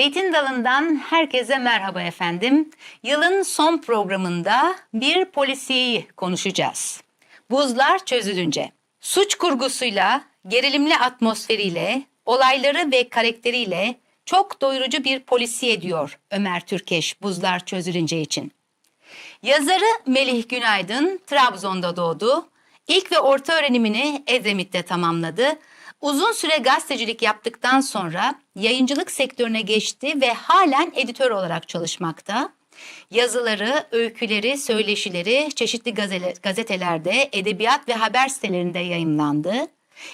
Zeytin Dalı'ndan herkese merhaba efendim. Yılın son programında bir polisiyeyi konuşacağız. Buzlar çözülünce. Suç kurgusuyla, gerilimli atmosferiyle, olayları ve karakteriyle çok doyurucu bir polisiye diyor Ömer Türkeş Buzlar Çözülünce için. Yazarı Melih Günaydın Trabzon'da doğdu. İlk ve orta öğrenimini Edremit'te tamamladı. Uzun süre gazetecilik yaptıktan sonra yayıncılık sektörüne geçti ve halen editör olarak çalışmakta. Yazıları, öyküleri, söyleşileri çeşitli gazetelerde, edebiyat ve haber sitelerinde yayımlandı.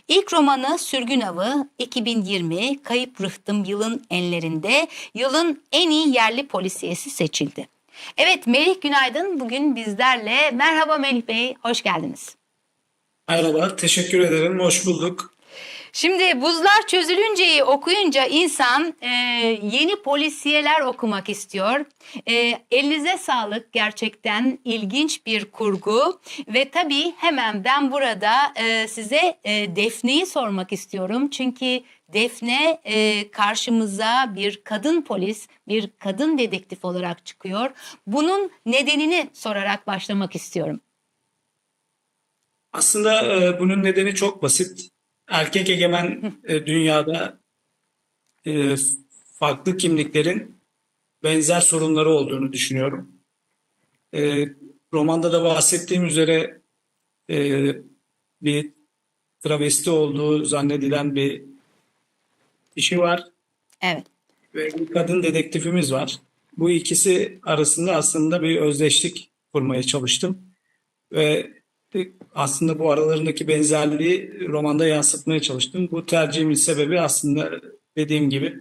İlk romanı Sürgün Avı 2020 Kayıp Rıhtım yılın enlerinde yılın en iyi yerli polisiyesi seçildi. Evet Melih Günaydın bugün bizlerle. Merhaba Melih Bey, hoş geldiniz. Merhaba, teşekkür ederim. Hoş bulduk. Şimdi Buzlar Çözülünce'yi okuyunca insan e, yeni polisiyeler okumak istiyor. E, elinize sağlık gerçekten ilginç bir kurgu ve tabii hemen ben burada e, size e, Defne'yi sormak istiyorum. Çünkü Defne e, karşımıza bir kadın polis, bir kadın dedektif olarak çıkıyor. Bunun nedenini sorarak başlamak istiyorum. Aslında e, bunun nedeni çok basit. Erkek egemen e, dünyada e, farklı kimliklerin benzer sorunları olduğunu düşünüyorum. E, romanda da bahsettiğim üzere e, bir travesti olduğu zannedilen bir kişi var Evet. ve bir kadın dedektifimiz var. Bu ikisi arasında aslında bir özdeşlik kurmaya çalıştım ve aslında bu aralarındaki benzerliği romanda yansıtmaya çalıştım. Bu tercihimin sebebi aslında dediğim gibi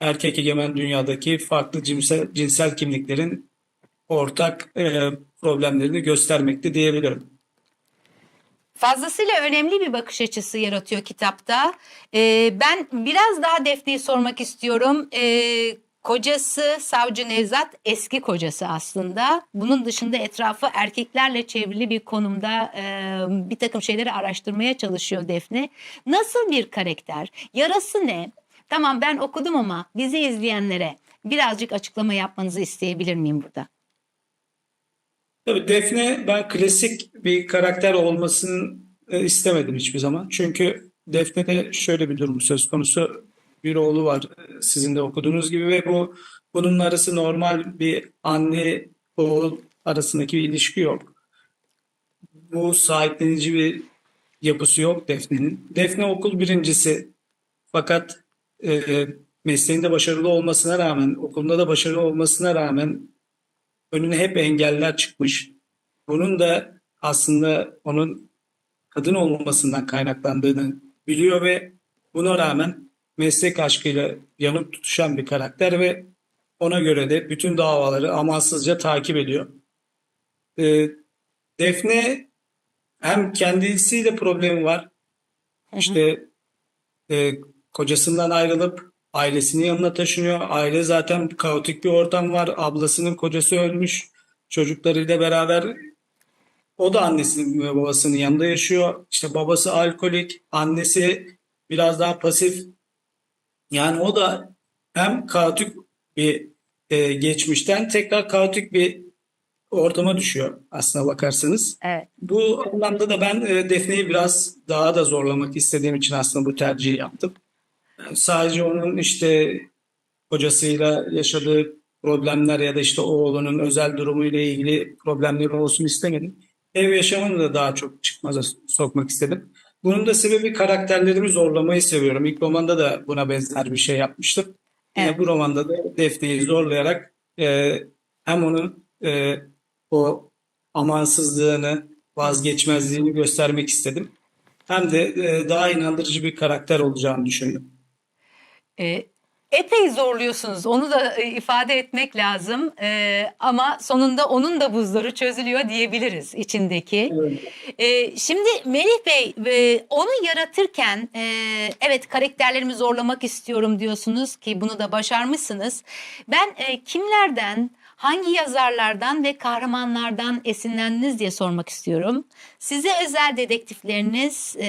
erkek egemen dünyadaki farklı cinsel, cinsel kimliklerin ortak e, problemlerini göstermekte diyebilirim. Fazlasıyla önemli bir bakış açısı yaratıyor kitapta. Ee, ben biraz daha Defne'yi sormak istiyorum. Ee, kocası Savcı Nevzat eski kocası aslında. Bunun dışında etrafı erkeklerle çevrili bir konumda e, bir takım şeyleri araştırmaya çalışıyor Defne. Nasıl bir karakter? Yarası ne? Tamam ben okudum ama bizi izleyenlere birazcık açıklama yapmanızı isteyebilir miyim burada? Tabii Defne ben klasik bir karakter olmasını e, istemedim hiçbir zaman. Çünkü Defne'de şöyle bir durum söz konusu. Bir oğlu var sizin de okuduğunuz gibi ve bu bunun arası normal bir anne oğul arasındaki bir ilişki yok. Bu sahiplenici bir yapısı yok Defne'nin. Defne okul birincisi fakat e, mesleğinde başarılı olmasına rağmen, okulunda da başarılı olmasına rağmen önüne hep engeller çıkmış. Bunun da aslında onun kadın olmamasından kaynaklandığını biliyor ve buna rağmen meslek aşkıyla yanıp tutuşan bir karakter ve ona göre de bütün davaları amansızca takip ediyor. Ee, Defne hem kendisiyle problemi var. İşte e, kocasından ayrılıp ailesinin yanına taşınıyor. Aile zaten kaotik bir ortam var. Ablasının kocası ölmüş. Çocuklarıyla beraber o da annesinin ve babasının yanında yaşıyor. İşte babası alkolik, annesi biraz daha pasif. Yani o da hem kaotik bir e, geçmişten tekrar kaotik bir ortama düşüyor aslına bakarsanız. Evet. Bu anlamda da ben e, Defne'yi biraz daha da zorlamak istediğim için aslında bu tercihi yaptım. Yani sadece onun işte kocasıyla yaşadığı problemler ya da işte oğlunun özel durumuyla ilgili problemleri olsun istemedim. Ev yaşamını da daha çok çıkmaza sokmak istedim. Bunun da sebebi karakterlerimi zorlamayı seviyorum. İlk romanda da buna benzer bir şey yapmıştım. Yine Evet. bu romanda da Defne'yi zorlayarak e, hem onun e, o amansızlığını, vazgeçmezliğini göstermek istedim. Hem de e, daha inandırıcı bir karakter olacağını düşündüm. E, epey zorluyorsunuz. Onu da e, ifade etmek lazım. E, ama sonunda onun da buzları çözülüyor diyebiliriz içindeki. E, şimdi Melih Bey e, onu yaratırken e, evet karakterlerimi zorlamak istiyorum diyorsunuz ki bunu da başarmışsınız. Ben e, kimlerden hangi yazarlardan ve kahramanlardan esinlendiniz diye sormak istiyorum. Size özel dedektifleriniz e,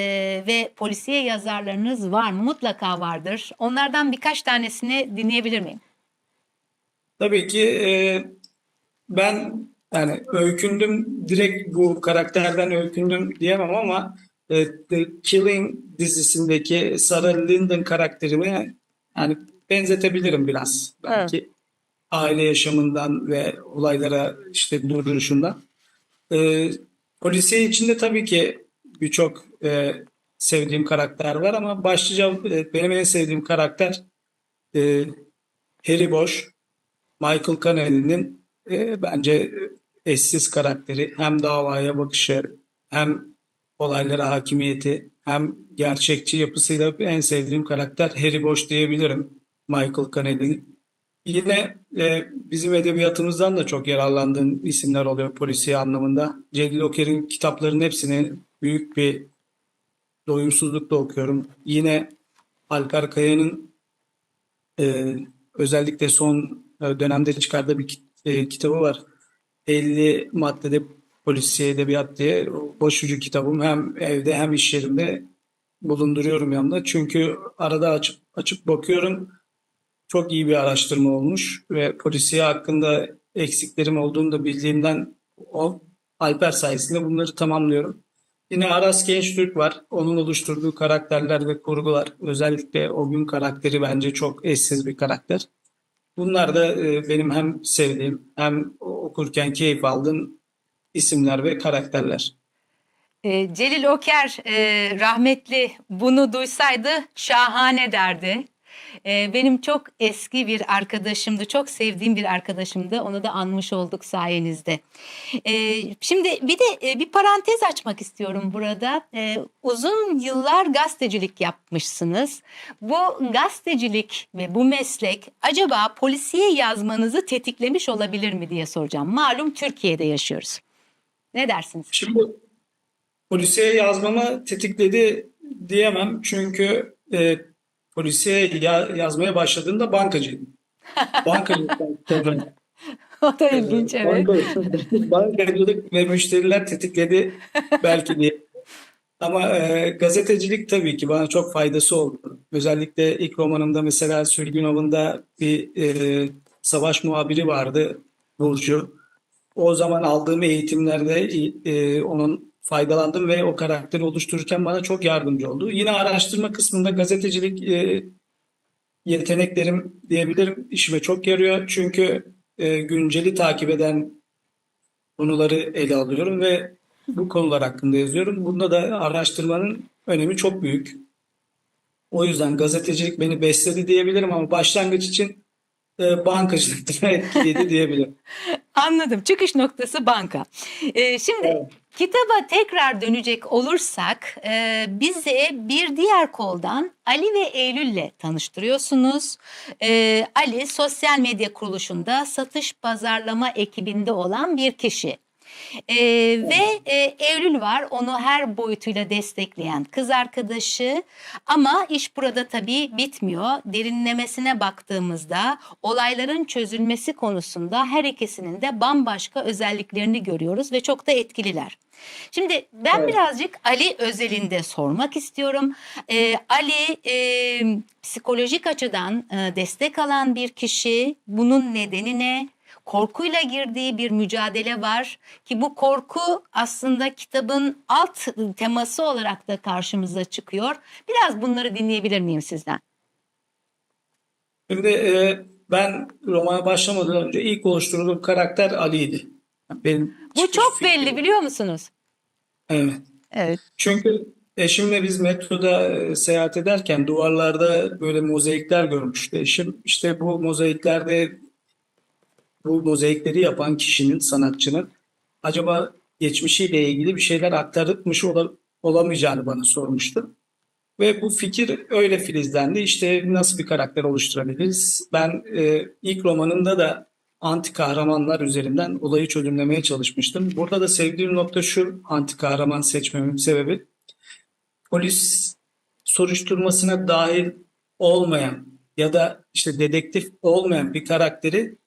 ve polisiye yazarlarınız var mı? Mutlaka vardır. Onlardan birkaç tanesini dinleyebilir miyim? Tabii ki e, ben yani öykündüm direkt bu karakterden öykündüm diyemem ama e, The Killing dizisindeki Sarah Lyndon karakterimi yani benzetebilirim biraz belki aile yaşamından ve olaylara işte durduruşundan. E, polisiye içinde tabii ki birçok e, sevdiğim karakter var ama başlıca e, benim en sevdiğim karakter e, Harry Bosch. Michael Connelly'nin e, bence eşsiz karakteri hem davaya bakışı hem olaylara hakimiyeti hem gerçekçi yapısıyla en sevdiğim karakter Harry Bosch diyebilirim Michael Connelly'nin. Yine e, bizim edebiyatımızdan da çok yararlandığım isimler oluyor polisiye anlamında. Celil Oker'in kitaplarının hepsini büyük bir doyumsuzlukla okuyorum. Yine Alper Kaya'nın e, özellikle son e, dönemde çıkardığı bir e, kitabı var. 50 maddede polisiye edebiyat diye başucu kitabım hem evde hem iş yerimde bulunduruyorum yanımda. Çünkü arada açıp açıp bakıyorum. Çok iyi bir araştırma olmuş ve polisiye hakkında eksiklerim olduğunu da bildiğimden o Alper sayesinde bunları tamamlıyorum. Yine Aras Gençtürk var. Onun oluşturduğu karakterler ve kurgular. Özellikle o gün karakteri bence çok eşsiz bir karakter. Bunlar da e, benim hem sevdiğim hem okurken keyif aldığım isimler ve karakterler. E, Celil Oker e, rahmetli bunu duysaydı şahane derdi. E, benim çok eski bir arkadaşımdı, çok sevdiğim bir arkadaşımdı. Onu da anmış olduk sayenizde. E, şimdi bir de e, bir parantez açmak istiyorum burada. E, uzun yıllar gazetecilik yapmışsınız. Bu gazetecilik ve bu meslek acaba polisiye yazmanızı tetiklemiş olabilir mi diye soracağım. Malum Türkiye'de yaşıyoruz. Ne dersiniz? Şimdi polisiye yazmama tetikledi diyemem çünkü e, polisiye ya- yazmaya başladığımda bankacıydım. Bankacılıktan sonra O da ilginç evet. Banka- Bankacılık ve müşteriler tetikledi belki diye. Ama e, gazetecilik tabii ki bana çok faydası oldu. Özellikle ilk romanımda mesela Sürgün Avı'nda bir e, savaş muhabiri vardı Burcu. O zaman aldığım eğitimlerde e, onun faydalandım ve o karakteri oluştururken bana çok yardımcı oldu. Yine araştırma kısmında gazetecilik e, yeteneklerim diyebilirim işime çok yarıyor. Çünkü e, günceli takip eden konuları ele alıyorum ve bu konular hakkında yazıyorum. Bunda da araştırmanın önemi çok büyük. O yüzden gazetecilik beni besledi diyebilirim ama başlangıç için e, bankacılıkta etkiledi diyebilirim. Anladım. Çıkış noktası banka. Ee, şimdi Evet. Kitaba tekrar dönecek olursak e, bizi bir diğer koldan Ali ve Eylül'le tanıştırıyorsunuz. Ee, Ali sosyal medya kuruluşunda satış pazarlama ekibinde olan bir kişi. Ee, ve e, Eylül var onu her boyutuyla destekleyen kız arkadaşı ama iş burada tabii bitmiyor. Derinlemesine baktığımızda olayların çözülmesi konusunda her ikisinin de bambaşka özelliklerini görüyoruz ve çok da etkililer. Şimdi ben Evet. birazcık Ali özelinde sormak istiyorum. Ee, Ali e, psikolojik açıdan e, destek alan bir kişi. Bunun nedeni ne? Korkuyla girdiği bir mücadele var ki bu korku aslında kitabın alt teması olarak da karşımıza çıkıyor. Biraz bunları dinleyebilir miyim sizden? Şimdi e, ben romana başlamadan önce ilk oluşturduğum karakter Ali'ydi. Benim Bu çok fikrim. belli biliyor musunuz? Evet. Evet. Çünkü eşimle biz metroda e, seyahat ederken duvarlarda böyle mozaikler görmüştü eşim. İşte bu mozaiklerde bu mozaikleri yapan kişinin, sanatçının acaba geçmişiyle ilgili bir şeyler aktarmış ola- olamayacağını bana sormuştu. Ve bu fikir öyle filizlendi. İşte nasıl bir karakter oluşturabiliriz? Ben e, ilk romanımda da anti kahramanlar üzerinden olayı çözümlemeye çalışmıştım. Burada da sevdiğim nokta şu anti kahraman seçmemin sebebi. Polis soruşturmasına dahil olmayan ya da işte dedektif olmayan bir karakteri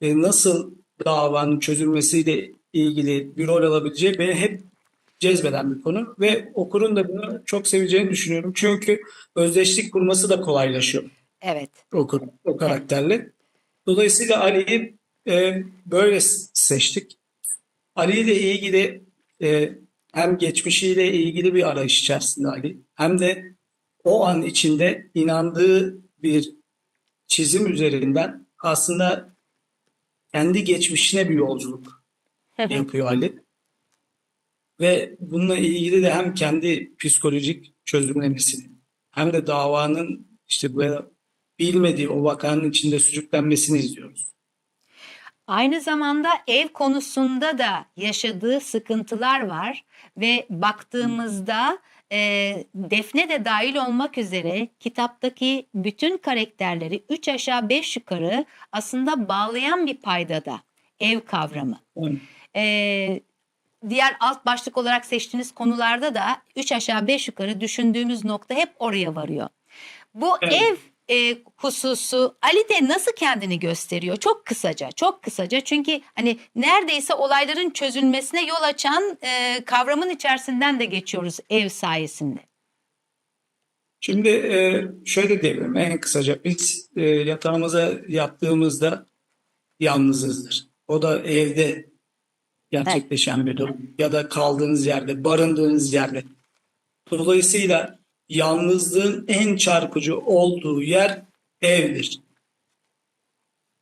e, nasıl davanın çözülmesiyle ilgili bir rol alabileceği beni hep cezbeden bir konu ve okurun da bunu çok seveceğini düşünüyorum. Çünkü özdeşlik kurması da kolaylaşıyor Evet. okur, o karakterle. Dolayısıyla Ali'yi e, böyle seçtik. Ali ile ilgili e, hem geçmişiyle ilgili bir arayış içerisinde Ali hem de o an içinde inandığı bir çizim üzerinden aslında kendi geçmişine bir yolculuk yapıyor Ali. Ve bununla ilgili de hem kendi psikolojik çözümlemesini hem de davanın işte böyle bilmediği o vakanın içinde sürüklenmesini izliyoruz. Aynı zamanda ev konusunda da yaşadığı sıkıntılar var ve baktığımızda e, Defne de dahil olmak üzere kitaptaki bütün karakterleri üç aşağı beş yukarı aslında bağlayan bir paydada ev kavramı. Ee, diğer alt başlık olarak seçtiğiniz konularda da üç aşağı beş yukarı düşündüğümüz nokta hep oraya varıyor. Bu Evet. ev e, hususu Ali de nasıl kendini gösteriyor? Çok kısaca, çok kısaca. Çünkü hani neredeyse olayların çözülmesine yol açan e, kavramın içerisinden de geçiyoruz ev sayesinde. Şimdi e, şöyle diyebilirim en kısaca biz e, yatağımıza yattığımızda yalnızızdır. O da evde gerçekleşen bir durum ya da kaldığınız yerde, barındığınız yerde. Dolayısıyla yalnızlığın en çarpıcı olduğu yer evdir.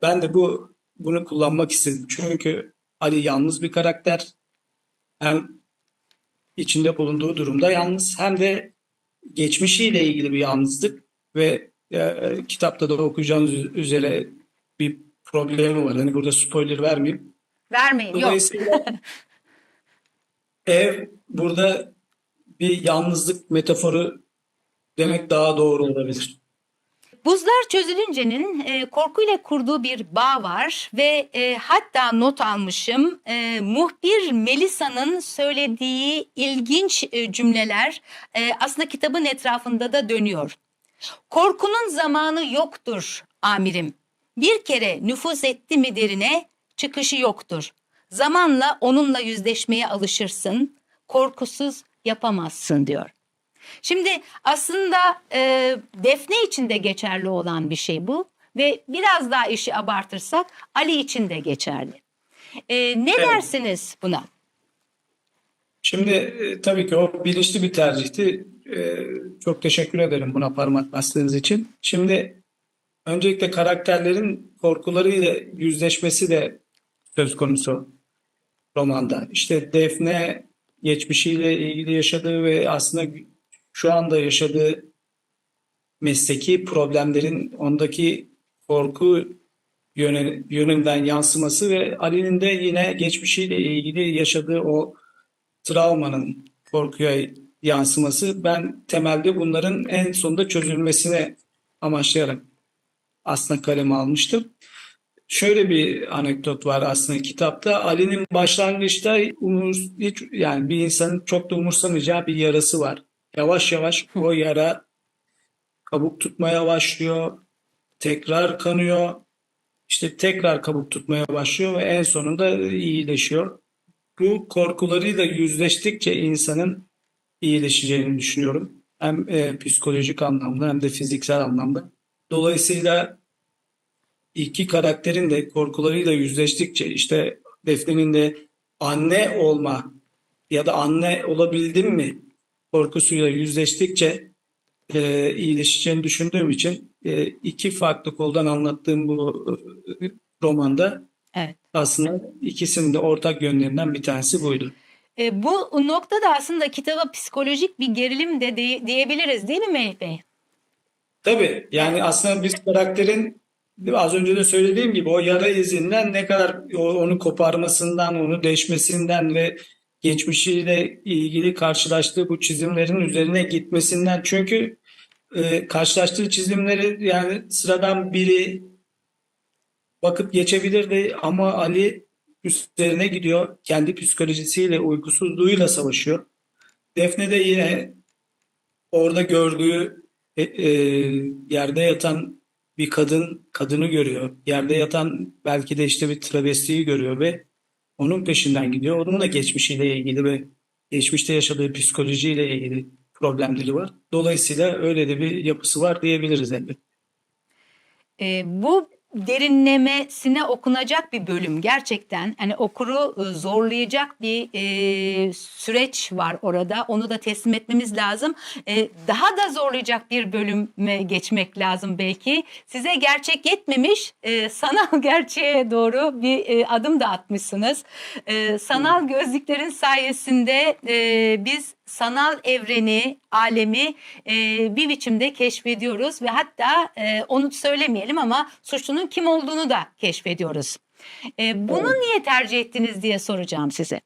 Ben de bu bunu kullanmak istedim. Çünkü Ali yalnız bir karakter. Hem içinde bulunduğu durumda yalnız hem de geçmişiyle ilgili bir yalnızlık ve e, kitapta da okuyacağınız üzere bir problemi var. Hani burada spoiler vermeyeyim. Vermeyin, yok. Dolayısıyla ev burada bir yalnızlık metaforu demek daha doğru olabilir. Buzlar Çözülünce'nin e, korkuyla kurduğu bir bağ var ve e, hatta not almışım e, muhbir Melisa'nın söylediği ilginç e, cümleler e, aslında kitabın etrafında da dönüyor. Korkunun zamanı yoktur amirim. Bir kere nüfuz etti mi derine çıkışı yoktur. Zamanla onunla yüzleşmeye alışırsın, korkusuz yapamazsın diyor. Şimdi aslında e, Defne için de geçerli olan bir şey bu ve biraz daha işi abartırsak Ali için de geçerli. E, ne Evet. dersiniz buna? Şimdi e, tabii ki o bilinçli bir tercihti. E, çok teşekkür ederim buna parmak bastığınız için. Şimdi öncelikle karakterlerin korkularıyla yüzleşmesi de söz konusu romanda. İşte Defne geçmişiyle ilgili yaşadığı ve aslında şu anda yaşadığı mesleki problemlerin ondaki korku yönünden yansıması ve Ali'nin de yine geçmişiyle ilgili yaşadığı o travmanın korkuya yansıması ben temelde bunların en sonunda çözülmesine amaçlayarak aslında kaleme almıştım. Şöyle bir anekdot var aslında kitapta. Ali'nin başlangıçta umur, hiç, yani bir insanın çok da umursamayacağı bir yarası var. Yavaş yavaş o yara kabuk tutmaya başlıyor. Tekrar kanıyor. İşte tekrar kabuk tutmaya başlıyor ve en sonunda iyileşiyor. Bu korkularıyla yüzleştikçe insanın iyileşeceğini düşünüyorum. Hem e, psikolojik anlamda hem de fiziksel anlamda. Dolayısıyla iki karakterin de korkularıyla yüzleştikçe işte Defne'nin de anne olma ya da anne olabildim mi korkusuyla yüzleştikçe e, iyileşeceğini düşündüğüm için e, iki farklı koldan anlattığım bu e, romanda Evet. aslında ikisinin de ortak yönlerinden bir tanesi buydu. E, bu noktada aslında kitaba psikolojik bir gerilim de, de- diyebiliriz değil mi Melih Bey? Tabii yani aslında biz karakterin az önce de söylediğim gibi o yara izinden ne kadar onu koparmasından, onu deşmesinden ve geçmişiyle ilgili karşılaştığı bu çizimlerin üzerine gitmesinden çünkü e, karşılaştığı çizimleri yani sıradan biri bakıp geçebilirdi ama Ali üzerine gidiyor. Kendi psikolojisiyle, uykusuzluğuyla savaşıyor. Defne de yine orada gördüğü e, e, yerde yatan bir kadın kadını görüyor. Yerde yatan belki de işte bir travestiyi görüyor ve onun peşinden gidiyor. Onun da geçmişiyle ilgili ve geçmişte yaşadığı psikolojiyle ilgili problemleri var. Dolayısıyla öyle de bir yapısı var diyebiliriz elbette. E, bu derinlemesine okunacak bir bölüm. Gerçekten hani okuru e, zorlayacak bir e, süreç var orada. Onu da teslim etmemiz lazım. E, daha da zorlayacak bir bölüme geçmek lazım belki. Size gerçek yetmemiş e, sanal gerçeğe doğru bir e, adım da atmışsınız. E, sanal gözlüklerin sayesinde e, biz sanal evreni, alemi e, bir biçimde keşfediyoruz ve hatta e, onu söylemeyelim ama suçlunun kim olduğunu da keşfediyoruz. E, bunu Evet. niye tercih ettiniz diye soracağım size.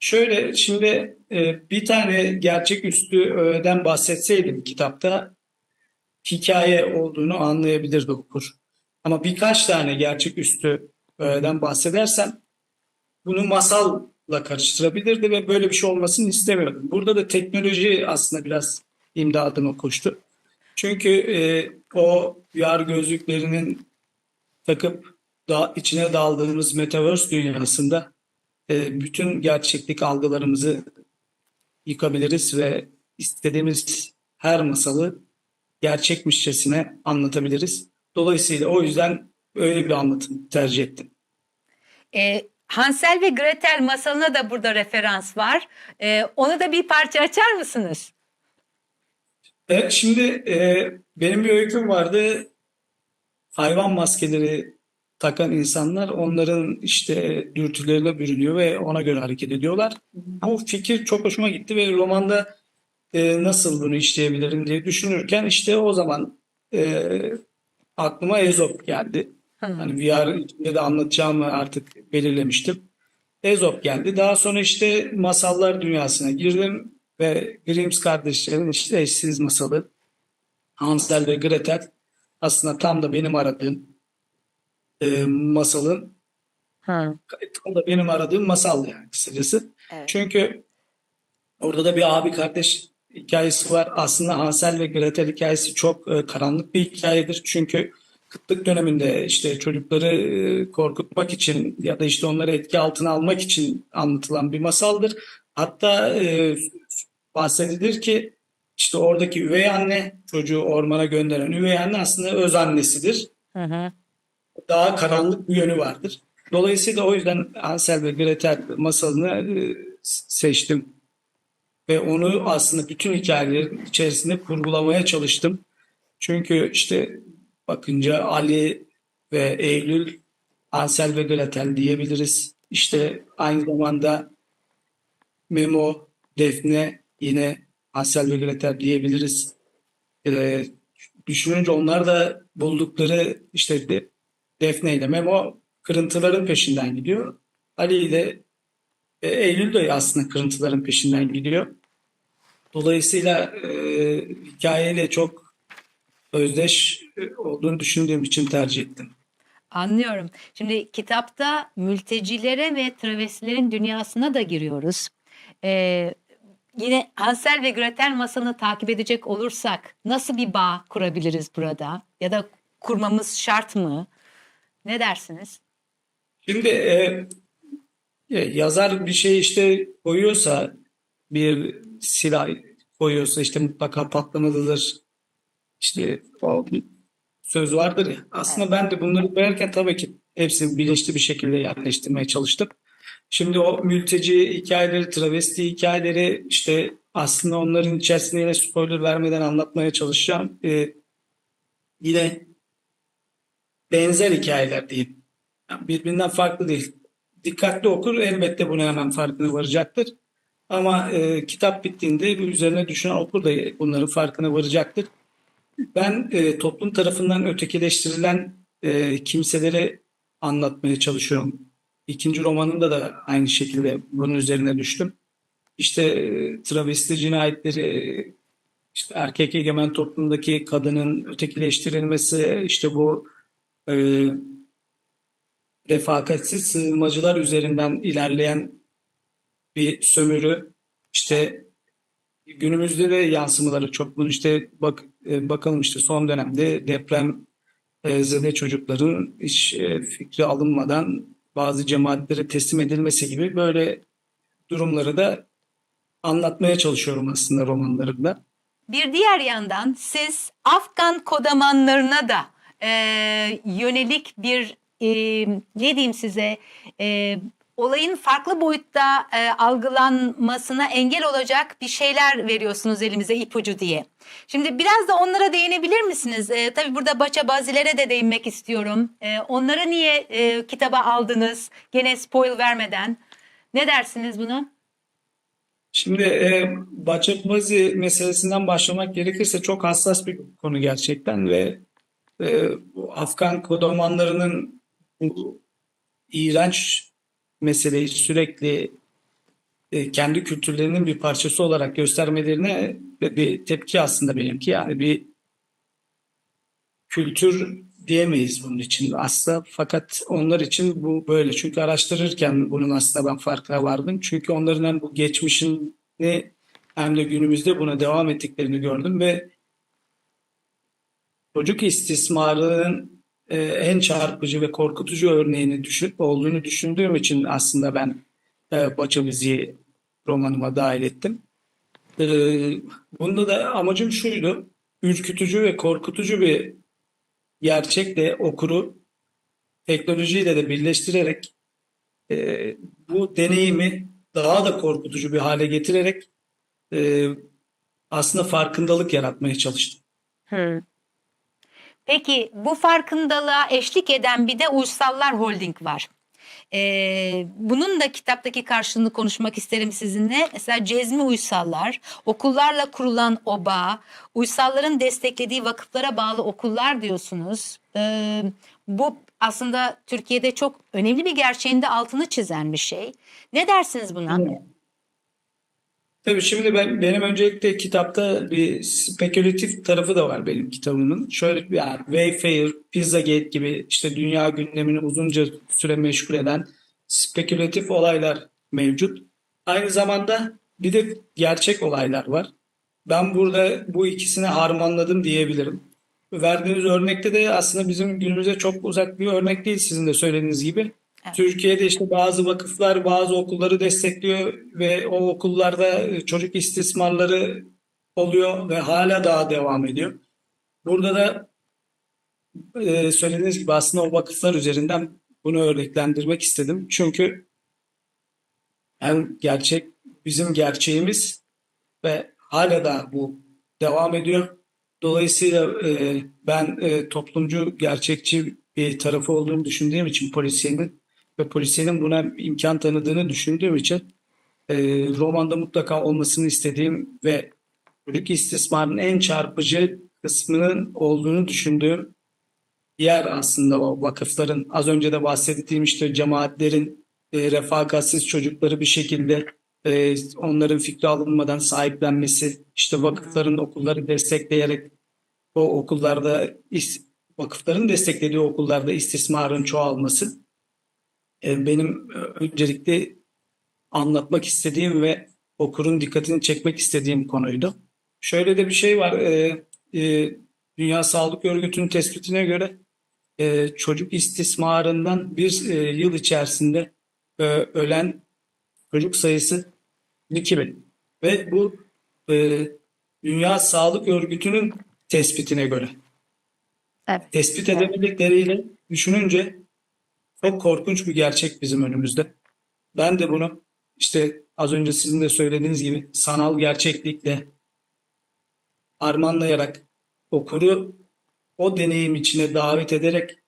Şöyle şimdi e, bir tane gerçeküstü öğeden bahsetseydim kitapta hikaye olduğunu anlayabilirdi okur. Ama birkaç tane gerçeküstü öğeden bahsedersem bunu masalla karıştırabilirdi ve böyle bir şey olmasını istemiyordum. Burada da teknoloji aslında biraz imdadıma koştu. Çünkü e, o VR gözlüklerinin takıp da içine daldığımız metaverse dünyasında e, bütün gerçeklik algılarımızı yıkabiliriz ve istediğimiz her masalı gerçekmişçesine anlatabiliriz. Dolayısıyla o yüzden öyle bir anlatım tercih ettim. E, Hansel ve Gretel masalına da burada referans var. E, onu da bir parça açar mısınız? Evet, şimdi e, benim bir öyküm vardı. Hayvan maskeleri takan insanlar onların işte dürtülerine bürünüyor ve ona göre hareket ediyorlar. Bu fikir çok hoşuma gitti ve romanda e, nasıl bunu işleyebilirim diye düşünürken işte o zaman e, aklıma Ezop geldi. Hani VR içinde de anlatacağımı artık belirlemiştim. Ezop geldi. Daha sonra işte masallar dünyasına girdim ve Grimm's kardeşlerin işte eşsiz masalı Hansel ve Gretel aslında tam da benim aradığım e, masalın tam da benim aradığım masal yani kısacası. Evet. Çünkü orada da bir abi kardeş hikayesi var. Aslında Hansel ve Gretel hikayesi çok e, karanlık bir hikayedir. Çünkü kıtlık döneminde işte çocukları e, korkutmak için ya da işte onları etki altına almak için anlatılan bir masaldır. Hatta e, bahsedilir ki işte oradaki üvey anne çocuğu ormana gönderen üvey anne aslında öz annesidir Hı hı. daha karanlık bir yönü vardır. Dolayısıyla o yüzden Hansel ve Gretel masalını e, seçtim. Ve onu aslında bütün hikayelerin içerisinde kurgulamaya çalıştım. Çünkü işte bakınca Ali ve Eylül Hansel ve Gretel diyebiliriz. İşte aynı zamanda Memo, Defne yine Hansel ve Gretel diyebiliriz. Ee, düşününce onlar da buldukları işte de, Defne ile Memo kırıntıların peşinden gidiyor. Ali ile e, Eylül de aslında kırıntıların peşinden gidiyor. Dolayısıyla e, hikayeyle çok özdeş e, olduğunu düşündüğüm için tercih ettim. Anlıyorum. Şimdi kitapta mültecilere ve travestilerin dünyasına da giriyoruz. Ee, yine Hansel ve Gretel masalını takip edecek olursak nasıl bir bağ kurabiliriz burada? Ya da kurmamız şart mı? Ne dersiniz? Şimdi e, e, yazar bir şey işte koyuyorsa bir silah koyuyorsa işte mutlaka patlamalıdır. İşte o söz vardır ya. Aslında ben de bunları koyarken tabii ki hepsini bilinçli bir şekilde yerleştirmeye çalıştım. Şimdi o mülteci hikayeleri, travesti hikayeleri işte aslında onların içerisinde yine spoiler vermeden anlatmaya çalışacağım. E, yine benzer hikayeler diyeyim. Yani birbirinden farklı değil. Dikkatli okur elbette bunu hemen farkına varacaktır. Ama e, kitap bittiğinde üzerine düşünen okur da bunların farkına varacaktır. Ben e, toplum tarafından ötekileştirilen e, kimseleri anlatmaya çalışıyorum. İkinci romanımda da aynı şekilde bunun üzerine düştüm. İşte e, travesti cinayetleri, işte erkek egemen toplumdaki kadının ötekileştirilmesi, işte bu e, refakatsiz sığınmacılar üzerinden ilerleyen bir sömürü, işte günümüzde de yansımaları çok. Bunu işte bak e, bakalım işte son dönemde deprem e, zede çocukların hiç e, fikri alınmadan bazı cemaatlere teslim edilmesi gibi böyle durumları da anlatmaya çalışıyorum aslında romanlarımda. Bir diğer yandan siz Afgan kodamanlarına da e, yönelik bir e, ne diyeyim size e, olayın farklı boyutta e, algılanmasına engel olacak bir şeyler veriyorsunuz elimize ipucu diye. Şimdi biraz da onlara değinebilir misiniz? E, tabii burada Baça Bazilere de değinmek istiyorum. E, onları niye e, kitaba aldınız? Gene spoil vermeden. Ne dersiniz bunu? Şimdi e, Bahçekbazi meselesinden başlamak gerekirse çok hassas bir konu gerçekten ve e, Afgan kodamanlarının bu iğrenç meseleyi sürekli e, kendi kültürlerinin bir parçası olarak göstermelerine bir tepki aslında benimki. Yani bir kültür diyemeyiz bunun için aslında. Fakat onlar için bu böyle. Çünkü araştırırken bunun aslında ben farkına vardım. Çünkü onların hem bu geçmişini hem de günümüzde buna devam ettiklerini gördüm ve çocuk istismarının e, en çarpıcı ve korkutucu örneğini düşün, olduğunu düşündüğüm için aslında ben e, Baçavizi'yi romanıma dahil ettim. E, bunda da amacım şuydu. Ürkütücü ve korkutucu bir gerçekle okuru teknolojiyle de birleştirerek e, bu deneyimi daha da korkutucu bir hale getirerek e, aslında farkındalık yaratmaya çalıştım. Peki bu farkındalığa eşlik eden bir de Uysallar Holding var. Ee, bunun da kitaptaki karşılığını konuşmak isterim sizinle. Mesela Cezmi Uysallar, okullarla kurulan o bağ, Uysalların desteklediği vakıflara bağlı okullar diyorsunuz. Ee, bu aslında Türkiye'de çok önemli bir gerçeğin de altını çizen bir şey. Ne dersiniz buna? Tabii şimdi ben benim öncelikle kitapta bir spekülatif tarafı da var benim kitabımın. Şöyle bir yani Wayfair, Pizzagate gibi işte dünya gündemini uzunca süre meşgul eden spekülatif olaylar mevcut. Aynı zamanda bir de gerçek olaylar var. Ben burada bu ikisini harmanladım diyebilirim. Verdiğiniz örnekte de aslında bizim günümüze çok uzak bir örnek değil sizin de söylediğiniz gibi. Türkiye'de işte bazı vakıflar bazı okulları destekliyor ve o okullarda çocuk istismarları oluyor ve hala daha devam ediyor. Burada da e, söylediğiniz gibi aslında o vakıflar üzerinden bunu örneklendirmek istedim. Çünkü hem gerçek bizim gerçeğimiz ve hala da bu devam ediyor. Dolayısıyla e, ben e, toplumcu, gerçekçi bir tarafı olduğunu düşündüğüm için polisiyenin ve polisiyenin buna imkan tanıdığını düşündüğüm için e, romanda mutlaka olmasını istediğim ve çocuk istismarının en çarpıcı kısmının olduğunu düşündüğüm yer aslında o vakıfların. Az önce de bahsettiğim işte cemaatlerin e, refakatsiz çocukları bir şekilde e, onların fikri alınmadan sahiplenmesi, işte vakıfların okulları destekleyerek o okullarda vakıfların desteklediği okullarda istismarın çoğalması benim e, öncelikle anlatmak istediğim ve okurun dikkatini çekmek istediğim konuydu. Şöyle de bir şey var. e, e, Dünya Sağlık Örgütü'nün tespitine göre e, çocuk istismarından bir e, yıl içerisinde e, ölen çocuk sayısı 2000 ve bu e, Dünya Sağlık Örgütü'nün tespitine göre. Evet. Tespit edebildikleriyle düşününce çok korkunç bir gerçek bizim önümüzde. Ben de bunu işte az önce sizin de söylediğiniz gibi sanal gerçeklikle armanlayarak okuru o deneyim içine davet ederek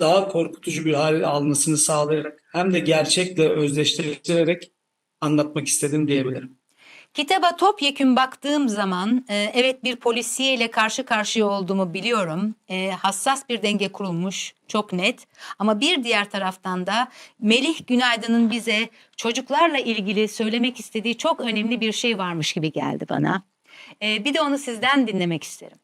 daha korkutucu bir hal almasını sağlayarak hem de gerçekle özdeşleştirerek anlatmak istedim diyebilirim. Kitaba topyekün baktığım zaman e, evet bir polisiye ile karşı karşıya olduğumu biliyorum. E, hassas bir denge kurulmuş çok net ama bir diğer taraftan da Melih Günaydın'ın bize çocuklarla ilgili söylemek istediği çok önemli bir şey varmış gibi geldi bana. E, bir de onu sizden dinlemek isterim.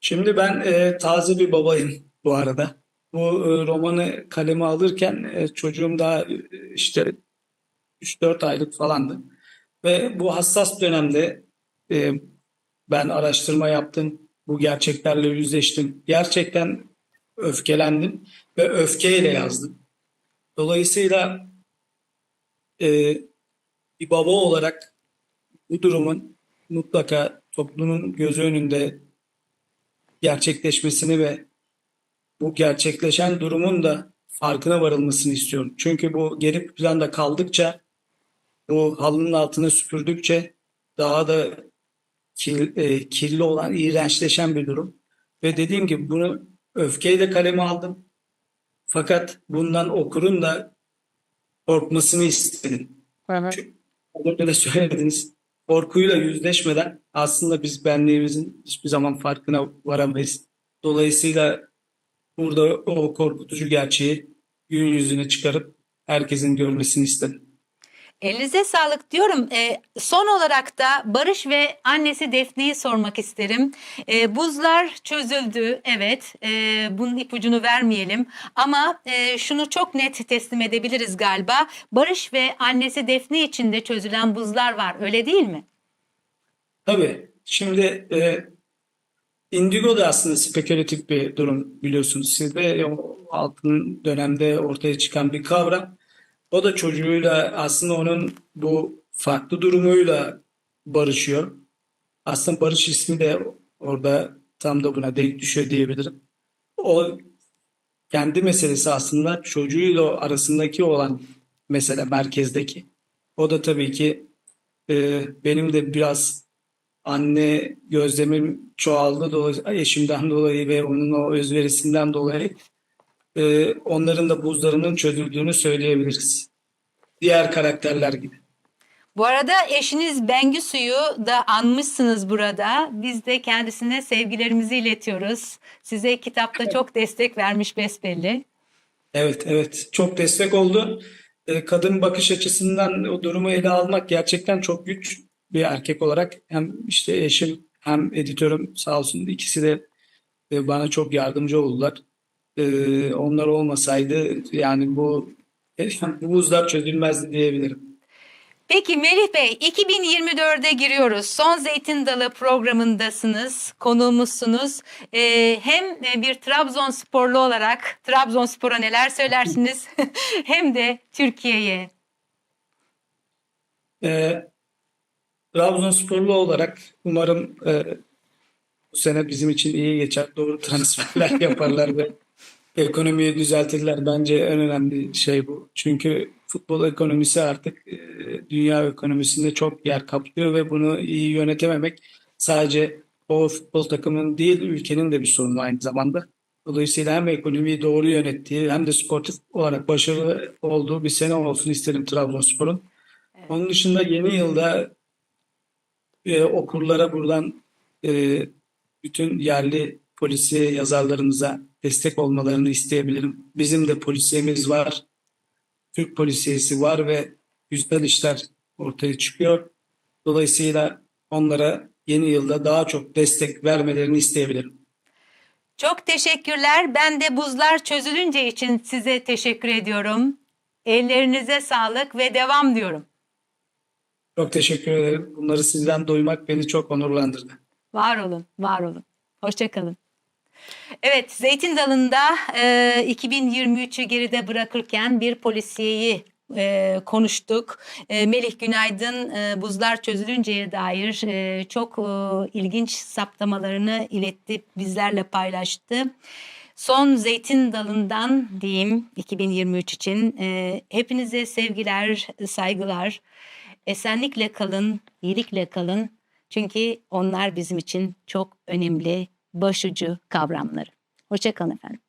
Şimdi ben e, taze bir babayım bu arada. Bu e, romanı kaleme alırken e, çocuğum daha e, işte 3-4 aylık falandı. Ve bu hassas dönemde e, ben araştırma yaptım. Bu gerçeklerle yüzleştim. Gerçekten öfkelendim ve öfkeyle yazdım. Dolayısıyla e, bir baba olarak bu durumun mutlaka toplumun gözü önünde gerçekleşmesini ve bu gerçekleşen durumun da farkına varılmasını istiyorum. Çünkü bu geri planda kaldıkça, bu halının altına süpürdükçe daha da kir- e, kirli olan, iğrençleşen bir durum. Ve dediğim gibi bunu öfkeyle kaleme aldım. Fakat bundan okurun da korkmasını istedim. Çünkü az önce de söylediniz. Korkuyla yüzleşmeden aslında biz benliğimizin hiçbir zaman farkına varamayız. Dolayısıyla burada o korkutucu gerçeği gün yüzüne çıkarıp herkesin görmesini istedim. Elinize sağlık diyorum. Ee, son olarak da Barış ve annesi Defne'yi sormak isterim. Ee, buzlar çözüldü, evet. Ee, bunun ipucunu vermeyelim. Ama e, şunu çok net teslim edebiliriz galiba. Barış ve annesi Defne için de çözülen buzlar var, öyle değil mi? Tabii. Şimdi e, indigo da aslında spekülatif bir durum biliyorsunuz siz de o altın dönemde ortaya çıkan bir kavram. O da çocuğuyla aslında onun bu farklı durumuyla barışıyor. Aslında barış ismi de orada tam da buna denk düşüyor diyebilirim. O kendi meselesi aslında çocuğuyla arasındaki olan mesele merkezdeki. O da tabii ki e, benim de biraz anne gözlemim çoğaldı dolayısıyla eşimden dolayı ve onun o özverisinden dolayı e, onların da buzlarının çözüldüğünü söyleyebiliriz. Diğer karakterler gibi. Bu arada eşiniz Bengüsu'yu da anmışsınız burada. Biz de kendisine sevgilerimizi iletiyoruz. Size kitapta çok destek vermiş besbelli. Evet, evet. Çok destek oldu. E, Kadın bakış açısından o durumu ele almak gerçekten çok güç bir erkek olarak. Hem işte eşim hem editörüm sağ olsun ikisi de bana çok yardımcı oldular. E, Onlar olmasaydı yani bu bu buzlar çözülmezdi diyebilirim. Peki Melih Bey 2024'e giriyoruz. Son Zeytin Dalı programındasınız. Konuğumuzsunuz. Ee, hem e, bir Trabzonsporlu olarak Trabzonspor'a neler söylersiniz? hem de Türkiye'ye. E, Trabzonsporlu olarak umarım e, bu sene bizim için iyi geçer. Doğru transferler yaparlar ve ekonomiyi düzeltirler. Bence en önemli şey bu. Çünkü futbol ekonomisi artık e, dünya ekonomisinde çok yer kaplıyor ve bunu iyi yönetememek sadece o futbol takımının değil ülkenin de bir sorunu aynı zamanda. Dolayısıyla hem ekonomiyi doğru yönettiği hem de sportif olarak başarılı olduğu bir sene olsun isterim Trabzonspor'un. Onun dışında yeni yılda e, okurlara buradan e, bütün yerli polisiye yazarlarımıza destek olmalarını isteyebilirim. Bizim de polisiyemiz var. Türk polisiyesi var ve güzel işler ortaya çıkıyor. Dolayısıyla onlara yeni yılda daha çok destek vermelerini isteyebilirim. Çok teşekkürler. Ben de buzlar çözülünce için size teşekkür ediyorum. Ellerinize sağlık ve devam diyorum. Çok teşekkür ederim. Bunları sizden duymak beni çok onurlandırdı. Var olun, var olun. Hoşçakalın. Evet, Zeytin Dalı'nda e, 2023'ü geride bırakırken bir polisiyeyi e, konuştuk. E, Melih Günaydın e, buzlar çözülünceye dair e, çok e, ilginç saptamalarını iletti, bizlerle paylaştı. Son Zeytin Dalı'ndan diyeyim 2023 için e, hepinize sevgiler, saygılar. Esenlikle kalın, iyilikle kalın. Çünkü onlar bizim için çok önemli başucu kavramları. Hoşçakalın efendim.